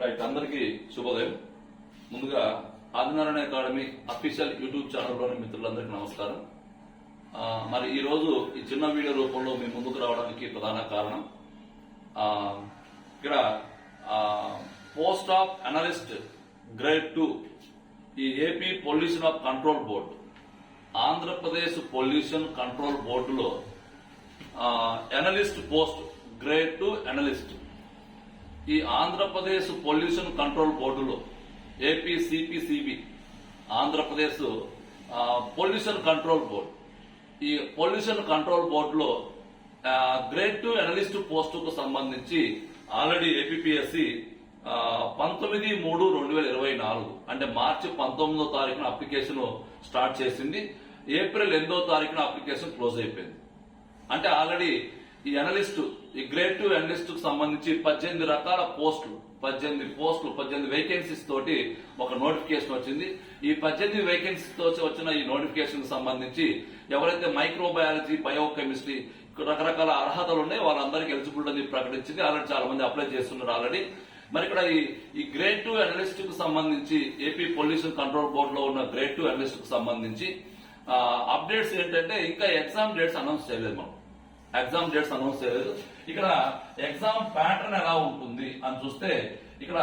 Right అందరికీ శుభోదయం. ముందుగా ఆదినారాయణ అకాడమీ అఫీషియల్ యూట్యూబ్ ఛానల్లోని మిత్రులందరికీ నమస్కారం. మరి ఈ రోజు ఈ చిన్న వీడియో రూపంలో మీ ముందుకు రావడానికి ప్రధాన కారణం ఇక్కడ post of analyst grade two ఈ AP pollution of control board Andhra Pradesh pollution control బోర్డులో analyst post grade two analyst ఈ ఆంధ్రప్రదేశ్ పొల్యూషన్ కంట్రోల్ బోర్డులో AP CPCB Andhra Pradesh pollution control board. ఈ పొల్యూషన్ కంట్రోల్ బోర్డులో గ్రేడ్ టూ అనలిస్ట్ పోస్టుకు సంబంధించి already APSC పంతొమ్మిది మూడు రెండు వేల ఇరవై నాలుగు అంటే మార్చి పంతొమ్మిదో తారీఖున అప్లికేషన్ స్టార్ట్ చేసింది. ఏప్రిల్ ఎనిమిదో తారీఖున అప్లికేషన్ క్లోజ్ అయిపోయింది. అంటే ఆల్రెడీ ఈ అనలిస్టు ఈ గ్రేడ్ టూ అనలిస్ట్కు సంబంధించి పద్దెనిమిది రకాల పోస్టులు పద్దెనిమిది పోస్టులు పద్దెనిమిది వేకెన్సీస్ తోటి ఒక నోటిఫికేషన్ వచ్చింది. ఈ పద్దెనిమిది వేకెన్సీస్తో వచ్చిన ఈ నోటిఫికేషన్ సంబంధించి ఎవరైతే మైక్రోబయాలజీ బయోకెమిస్ట్రీ రకరకాల అర్హతలు ఉన్నాయి వాళ్ళందరికీ ఎలిజిబుల్ అని ప్రకటించింది. ఆల్రెడీ చాలా మంది అప్లై చేస్తున్నారు ఆల్రెడీ మరి ఇక్కడ ఈ ఈ గ్రేడ్ టూ అనలిస్ట్కు సంబంధించి ఏపీ పొల్యూషన్ కంట్రోల్ బోర్డు లో ఉన్న గ్రేడ్ టూ అనలిస్ట్కు సంబంధించి అప్డేట్స్ ఏంటంటే ఇంకా ఎగ్జామ్ డేట్స్ అనౌన్స్ చేయలేదు మనం ఎగ్జామ్ డేట్స్ అనౌన్స్ చేయలేదు. ఇక్కడ ఎగ్జామ్ ప్యాటర్న్ ఎలా ఉంటుంది అని చూస్తే ఇక్కడ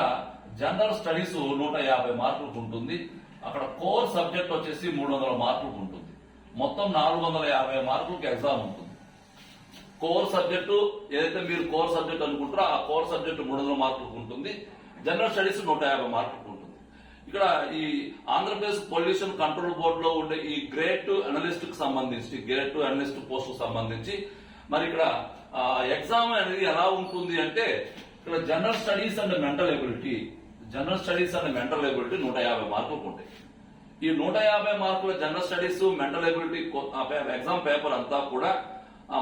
జనరల్ స్టడీస్ నూట యాభై మార్కులకు ఉంటుంది. అక్కడ కోర్ సబ్జెక్ట్ వచ్చేసి మూడు వందల మార్కులకు ఉంటుంది. మొత్తం నాలుగు వందల యాభై మార్కులకు ఎగ్జామ్ ఉంటుంది. కోర్ సబ్జెక్టు ఏదైతే మీరు కోర్ సబ్జెక్ట్ అనుకుంటారో ఆ కోర్ సబ్జెక్టు మూడు వందల మార్కులకు ఉంటుంది. జనరల్ స్టడీస్ నూట యాభై మార్కులకు ఉంటుంది. ఇక్కడ ఈ ఆంధ్రప్రదేశ్ పొల్యూషన్ కంట్రోల్ బోర్డులో ఉండే ఈ గ్రేడ్ టు అనలిస్ట్కు సంబంధించి గ్రేడ్ టు అనలిస్ట్ పోస్ట్కు సంబంధించి మరి ఇక్కడ ఎగ్జామ్ అనేది ఎలా ఉంటుంది అంటే ఇక్కడ general studies and mental ability general studies and mental ability నూట యాభై మార్కులకు ఉంటాయి. ఈ నూట యాభై మార్కుల general studies mental ability exam paper అంతా కూడా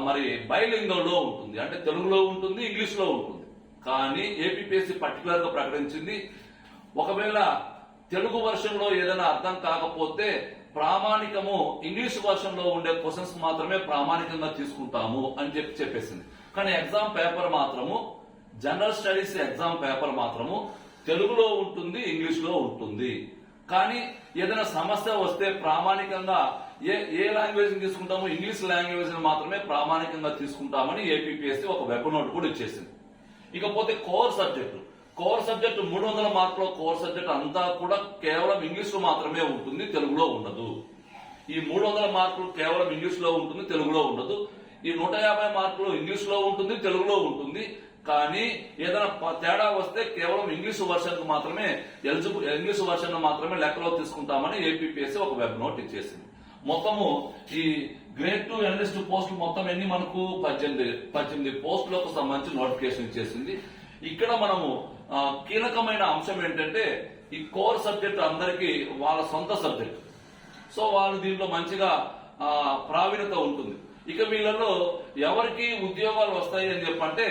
మరి బైలింగల్ ఉంటుంది. అంటే తెలుగులో ఉంటుంది ఇంగ్లీష్లో ఉంటుంది. కానీ ఏపీపీఎస్సీ పర్టికులర్గా ప్రకటించింది ఒకవేళ తెలుగు వర్షంలో ఏదైనా అర్థం కాకపోతే ప్రామాణికము ఇంగ్లీష్ వర్షన్లో ఉండే క్వశ్చన్స్ మాత్రమే ప్రామాణికంగా తీసుకుంటాము అని చెప్పి చెప్పేసింది. కానీ ఎగ్జామ్ పేపర్ మాత్రము జనరల్ స్టడీస్ ఎగ్జామ్ పేపర్ మాత్రము తెలుగులో ఉంటుంది ఇంగ్లీష్లో ఉంటుంది. కానీ ఏదైనా సమస్య వస్తే ప్రామాణికంగా ఏ ఏ లాంగ్వేజ్ తీసుకుంటామో ఇంగ్లీష్ లాంగ్వేజ్ మాత్రమే ప్రామాణికంగా తీసుకుంటామని ఏపీఎస్సీ ఒక వెబ్ నోట్ కూడా ఇచ్చేసింది. ఇకపోతే కోర్ సబ్జెక్టు కోర్ సబ్జెక్టు మూడు వందల మార్కుల కోర్ సబ్జెక్ట్ అంతా కూడా కేవలం ఇంగ్లీష్లో మాత్రమే ఉంటుంది తెలుగులో ఉండదు. ఈ మూడు వందల మార్కులు కేవలం ఇంగ్లీష్లో ఉంటుంది తెలుగులో ఉండదు. ఈ నూట యాభై మార్కులు ఇంగ్లీష్లో ఉంటుంది తెలుగులో ఉంటుంది. కానీ ఏదైనా తేడా వస్తే కేవలం ఇంగ్లీష్ వర్షన్ మాత్రమే ఎలిజిబుల్ ఇంగ్లీష్ వర్షన్ మాత్రమే లెక్కలో తీసుకుంటామని ఏపీపీఎస్సీ ఒక వెబ్ నోట్ ఇచ్చేసింది. మొత్తము ఈ గ్రేడ్ టూ అనలిస్ట్ పోస్టులు మొత్తం ఎన్ని మనకు? పద్దెనిమిది పద్దెనిమిది పోస్టులకు సంబంధించి నోటిఫికేషన్ ఇచ్చేసింది. ఇక్కడ మనము కీలకమైన అంశం ఏంటంటే ఈ కోర్ సబ్జెక్ట్ అందరికీ వాళ్ళ సొంత సబ్జెక్ట్. సో వాళ్ళు దీంట్లో మంచిగా ప్రావీణ్యత ఉంటుంది. ఇక వీళ్ళలో ఎవరికి ఉద్యోగాలు వస్తాయి అని చెప్పంటే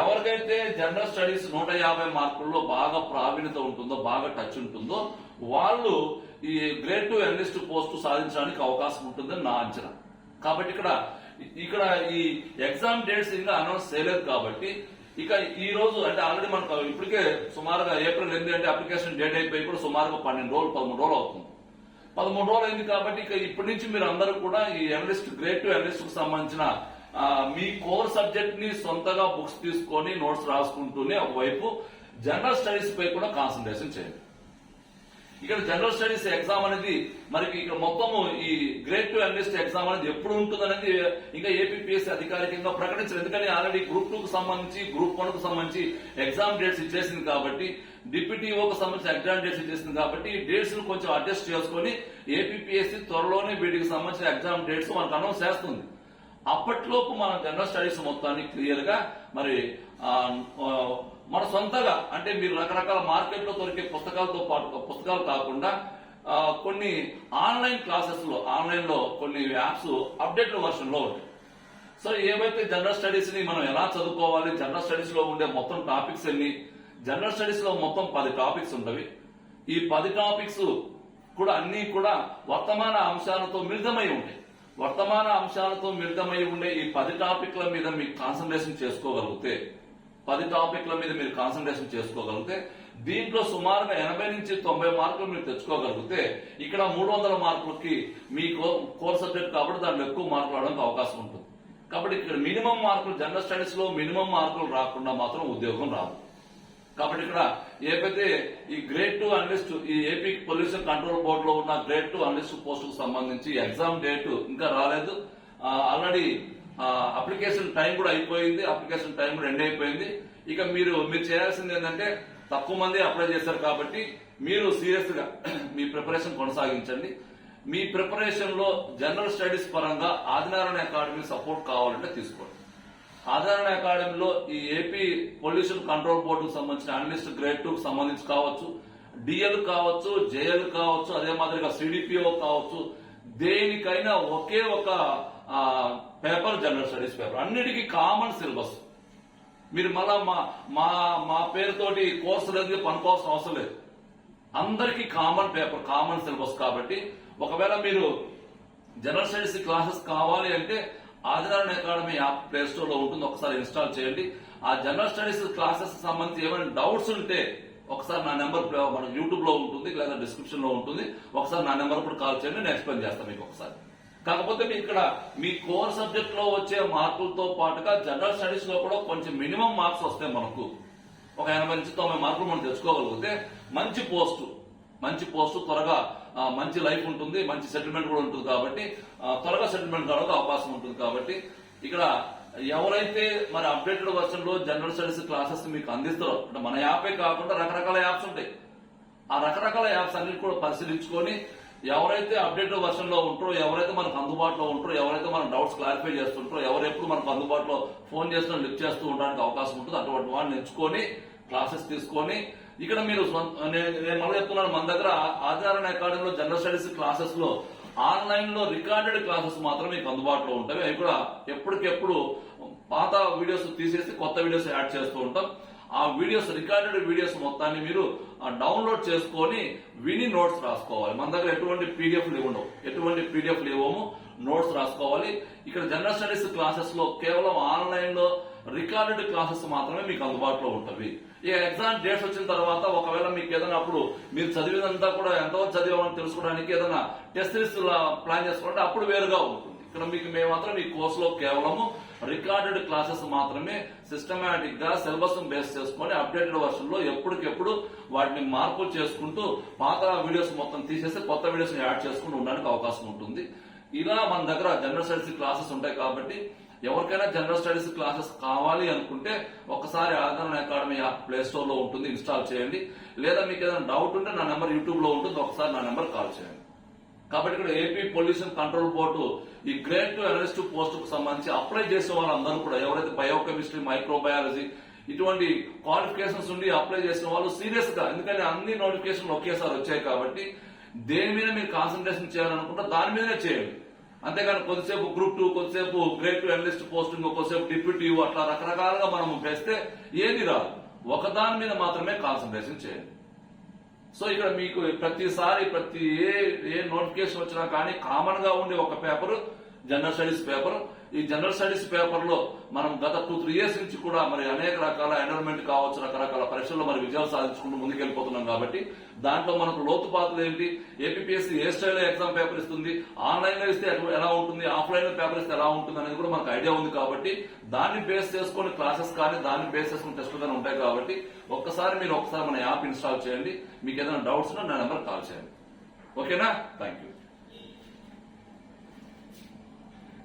ఎవరికైతే జనరల్ స్టడీస్ నూట యాభై మార్కుల్లో బాగా ప్రావీణ్యత ఉంటుందో బాగా టచ్ ఉంటుందో వాళ్ళు ఈ గ్రేడ్ టూ అనలిస్ట్ పోస్ట్ సాధించడానికి అవకాశం ఉంటుందని నా అంచనా. కాబట్టి ఇక్కడ ఇక్కడ ఈ ఎగ్జామ్ డేట్స్ ఇంకా అనౌన్స్ చేయలేదు కాబట్టి ఇక ఈ రోజు అంటే ఆల్రెడీ మనకు ఇప్పటికే సుమారుగా ఏప్రిల్ ఎనిమిది అంటే అప్లికేషన్ డేట్ అయిపోయి కూడా సుమారుగా పన్నెండు రోజులు పదమూడు రోజులు అవుతుంది. పదమూడు రోజులు అయింది కాబట్టి ఇక ఇప్పటి నుంచి మీరు అందరూ కూడా ఈ అనలిస్ట్ గ్రేడ్ టు అనలిస్ట్కు సంబంధించిన మీ కోర్ సబ్జెక్ట్ని సొంతగా బుక్స్ తీసుకొని నోట్స్ రాసుకుంటూనే ఒకవైపు జనరల్ స్టడీస్ పై కూడా కాన్సన్ట్రేషన్ చేయండి. ఇక్కడ జనరల్ స్టడీస్ ఎగ్జామ్ అనేది మనకి ఇక్కడ మొత్తము ఈ గ్రేడ్ టు అనలిస్ట్ ఎగ్జామ్ అనేది ఎప్పుడు ఉంటుంది అనేది ఇంకా ఏపీపీఎస్సీ అధికారికంగా ప్రకటించారు ఎందుకని ఆల్రెడీ గ్రూప్ టూ కు సంబంధించి గ్రూప్ వన్కు సంబంధించి ఎగ్జామ్ డేట్స్ ఇచ్చేసింది కాబట్టి డిప్యూటీఓ కు సంబంధించి ఎగ్జామ్ డేట్స్ ఇచ్చేసింది కాబట్టి ఈ డేట్స్ను కొంచెం అడ్జస్ట్ చేసుకొని ఏపీఎస్సీ త్వరలోనే వీటికి సంబంధించిన ఎగ్జామ్ డేట్స్ మనకు అనౌన్స్ చేస్తుంది. అప్పట్లోపు మన జనరల్ స్టడీస్ మొత్తాన్ని క్లియర్గా మరి మన సొంతగా అంటే మీరు రకరకాల మార్కెట్లో దొరికే పుస్తకాలతో పాటు పుస్తకాలు కాకుండా కొన్ని ఆన్లైన్ క్లాసెస్లో ఆన్లైన్లో కొన్ని యాప్స్ అప్డేట్ వర్షన్లో ఉంటాయి. సో ఏవైతే జనరల్ స్టడీస్ని మనం ఎలా చదువుకోవాలి జనరల్ స్టడీస్లో ఉండే మొత్తం టాపిక్స్ ఎన్ని జనరల్ స్టడీస్లో మొత్తం పది టాపిక్స్ ఉంటవి. ఈ పది టాపిక్స్ కూడా అన్ని కూడా వర్తమాన అంశాలతో మిళితమై ఉంటాయి. వర్తమాన అంశాలతో మిళితమై ఉండే ఈ పది టాపిక్ల మీద మీకు కాన్సన్ట్రేషన్ చేసుకోగలిగితే పది టాపిక్ల మీద మీరు కాన్సన్ట్రేషన్ చేసుకోగలిగితే దీంట్లో సుమారుగా ఎనభై నుంచి తొంభై మార్కులు మీరు తెచ్చుకోగలిగితే ఇక్కడ మూడు వందల మార్కులకి మీ కోర్ సబ్జెక్ట్ కాబట్టి దాంట్లో ఎక్కువ మార్కులు రావడానికి అవకాశం ఉంటుంది. కాబట్టి ఇక్కడ మినిమం మార్కులు జనరల్ స్టడీస్లో మినిమం మార్కులు రాకుండా మాత్రం ఉద్యోగం రాదు. కాబట్టి ఇక్కడ ఏపైతే ఈ గ్రేడ్ టూ అనలిస్ట్ ఈ ఏపీ పొల్యూషన్ కంట్రోల్ బోర్డు లో ఉన్న గ్రేడ్ టూ అనలిస్ట్ పోస్టుకు సంబంధించి ఎగ్జామ్ డేట్ ఇంకా రాలేదు. ఆల్రెడీ అప్లికేషన్ టైం కూడా అయిపోయింది. అప్లికేషన్ టైం కూడా ఎండ్ అయిపోయింది. ఇక మీరు మీరు చేయాల్సింది ఏంటంటే తక్కువ మంది అప్లై చేశారు కాబట్టి మీరు సీరియస్గా మీ ప్రిపరేషన్ కొనసాగించండి. మీ ప్రిపరేషన్లో జనరల్ స్టడీస్ పరంగా ఆదినారాయణ అకాడమీ సపోర్ట్ కావాలంటే తీసుకోండి. సాధారణ అకాడమీలో ఈ ఏపీ పొల్యూషన్ కంట్రోల్ బోర్డుకు సంబంధించిన అనలిస్ట్ గ్రేడ్ టూకు సంబంధించి కావచ్చు డిఎల్ కావచ్చు జేఎల్ కావచ్చు అదే మాదిరిగా సిడిపిఓ కావచ్చు దేనికైనా ఒకే ఒక పేపర్ జనరల్ స్టడీస్ పేపర్ అన్నిటికీ కామన్ సిలబస్. మీరు మళ్ళా మా మా మా పేరుతోటి కోర్సు లేదు పనుకోవాల్సిన అవసరం లేదు. అందరికీ కామన్ పేపర్ కామన్ సిలబస్ కాబట్టి ఒకవేళ మీరు జనరల్ స్టడీస్ క్లాసెస్ కావాలి అంటే ఆదినారాయణ అకాడమీ యాప్ ప్లే స్టోర్లో ఉంటుంది. ఒకసారి ఇన్స్టాల్ చేయండి. ఆ జనరల్ స్టడీస్ క్లాసెస్ సంబంధించి ఏమైనా డౌట్స్ ఉంటే ఒకసారి నా నెంబర్ మన యూట్యూబ్లో ఉంటుంది లేదా డిస్క్రిప్షన్లో ఉంటుంది. ఒకసారి నా నెంబర్ కూడా కాల్ చేయండి నేను ఎక్స్ప్లెయిన్ చేస్తాను మీకు ఒకసారి. కాకపోతే మీ ఇక్కడ మీ కోర్ సబ్జెక్ట్లో వచ్చే మార్కులతో పాటుగా జనరల్ స్టడీస్లో కూడా కొంచెం మినిమం మార్క్స్ వస్తాయి మనకు. ఒక ఎనభై నుంచి తొంభై మార్కులు మనం తెచ్చుకోగలిగితే మంచి పోస్టు. మంచి పోస్ట్ త్వరగా మంచి లైఫ్ ఉంటుంది మంచి సెటిల్మెంట్ కూడా ఉంటుంది కాబట్టి త్వరగా సెటిల్మెంట్ కావడానికి అవకాశం ఉంటుంది కాబట్టి ఇక్కడ ఎవరైతే మరి అప్డేటెడ్ వర్షన్లో జనరల్ స్టడీస్ క్లాసెస్ మీకు అందిస్తారో అంటే మన యాపే కాకుండా రకరకాల యాప్స్ ఉంటాయి. ఆ రకరకాల యాప్స్ అన్నిటి కూడా పరిశీలించుకొని ఎవరైతే అప్డేట్ వర్షన్లో ఉంటారో ఎవరైతే మనకు అందుబాటులో ఉంటారో ఎవరైతే మన డౌట్స్ క్లారిఫై చేస్తుంటారో ఎవరు ఎప్పుడు మనకు అందుబాటులో ఫోన్ చేస్తున్నా లిఫ్ట్ చేస్తూ ఉండడానికి అవకాశం ఉంటుంది అటువంటి వాడిని ఎంచుకొని క్లాసెస్ తీసుకొని ఇక్కడ మీరు నేను నేను మళ్ళీ చెప్తున్నాను మన దగ్గర ఆచారణ అకాడమీలో జనరల్ స్టడీస్ క్లాసెస్లో ఆన్లైన్లో రికార్డెడ్ క్లాసెస్ మాత్రం మీకు అందుబాటులో ఉంటాయి. అవి కూడా ఎప్పటికెప్పుడు పాత వీడియోస్ తీసేసి కొత్త వీడియోస్ యాడ్ చేస్తూ ఉంటాం. ఆ వీడియోస్ రికార్డెడ్ వీడియోస్ మొత్తాన్ని మీరు డౌన్లోడ్ చేసుకొని విని నోట్స్ రాసుకోవాలి. మన దగ్గర ఎటువంటి పీడిఎఫ్ ఉండవు. ఎటువంటి పీడిఎఫ్ లేవము నోట్స్ రాసుకోవాలి. ఇక్కడ జనరల్ స్టడీస్ క్లాసెస్లో కేవలం సమయంలో రికార్డెడ్ క్లాసెస్ మాత్రమే మీకు అందుబాటులో ఉంటవి. ఈ ఎగ్జామ్ డేట్స్ వచ్చిన తర్వాత ఒకవేళ మీకు ఏదైనా అప్పుడు మీరు చదివినంతా కూడా ఎంతవరకు చదివామని తెలుసుకోవడానికి ఏదైనా టెస్ట్ సిరీస్ ప్లాన్ చేసుకుంటే అప్పుడు వేరుగా ఉంటుంది. ఇక్కడ మీకు మేము మాత్రం ఈ కోర్సులో కేవలము రికార్డెడ్ క్లాసెస్ మాత్రమే సిస్టమేటిక్గా సిలబస్ బేస్ చేసుకొని అప్డేటెడ్ వర్షన్లో ఎప్పటికెప్పుడు వాటిని మార్పులు చేసుకుంటూ పాత వీడియోస్ మొత్తం తీసేసి కొత్త వీడియోస్ యాడ్ చేసుకుంటూ ఉండడానికి అవకాశం ఉంటుంది. ఇలా మన దగ్గర జనరల్ స్టడీస్ క్లాసెస్ ఉంటాయి కాబట్టి ఎవరికైనా జనరల్ స్టడీస్ క్లాసెస్ కావాలి అనుకుంటే ఒకసారి ఆదరణ అకాడమీ యాప్ ప్లే స్టోర్లో ఉంటుంది ఇన్స్టాల్ చేయండి. లేదా మీకు ఏదైనా డౌట్ ఉంటే నా నెంబర్ యూట్యూబ్లో ఉంటుంది ఒకసారి నా నెంబర్ కాల్ చేయండి. కాబట్టి ఇక్కడ ఏపీ పొల్యూషన్ కంట్రోల్ బోర్డు ఈ గ్రేడ్ టు అనలిస్ట్ పోస్ట్కు సంబంధించి అప్లై చేసే వాళ్ళందరూ కూడా ఎవరైతే బయోకెమిస్ట్రీ మైక్రోబయాలజీ ఇటువంటి క్వాలిఫికేషన్స్ ఉండి అప్లై చేసిన వాళ్ళు సీరియస్గా ఎందుకంటే అన్ని నోటిఫికేషన్లు ఒకేసారి వచ్చాయి కాబట్టి దేని మీద మీరు కాన్సన్ట్రేషన్ చేయాలనుకుంటే దాని మీదనే చేయండి. అంతేకాని కొద్దిసేపు గ్రూప్ టూ కొద్దిసేపు గ్రేడ్ టు అనలిస్ట్ పోస్టింగ్ కొద్దిసేపు డిప్యూటీ అట్లా రకరకాలుగా మనం వేస్తే ఏది రాదు. ఒకదాని మీద మాత్రమే కాన్సన్ట్రేషన్ చేయండి సో ఇక్కడ మీకు ప్రతిసారి ప్రతి ఏ ఏ నోటిఫికేషన్ వచ్చినా కానీ కామన్గా ఉండే ఒక పేపర్ జనరల్ స్టడీస్ పేపర్. ఈ జనరల్ స్టడీస్ పేపర్లో మనం గత టూ త్రీ ఇయర్స్ నుంచి కూడా మరి అనేక రకాల ఎన్విరాన్మెంట్ కావచ్చు రకరకాల పరీక్షల్లో మరి విజయాలు సాధించుకుంటూ ముందుకెళ్ళిపోతున్నాం కాబట్టి దాంట్లో మనకు లోతుపాతులు ఏంటి? ఏపీఎస్సీ ఏ స్టైల్లో ఎగ్జామ్ పేపర్ ఇస్తుంది? ఆన్లైన్లో ఇస్తే ఎలా ఉంటుంది? ఆఫ్లైన్లో పేపర్ ఇస్తే ఎలా ఉంటుంది అనేది కూడా మనకు ఐడియా ఉంది కాబట్టి దాన్ని బేస్ చేసుకొని క్లాసెస్ కానీ దాన్ని బేస్ చేసుకుని టెస్టులు కానీ ఉంటాయి కాబట్టి ఒక్కసారి మీరు ఒకసారి మన యాప్ ఇన్స్టాల్ చేయండి. మీకు ఏదైనా డౌట్స్ ఉన్నా నా నెంబర్ కాల్ చేయండి. ఓకేనా థ్యాంక్ యూ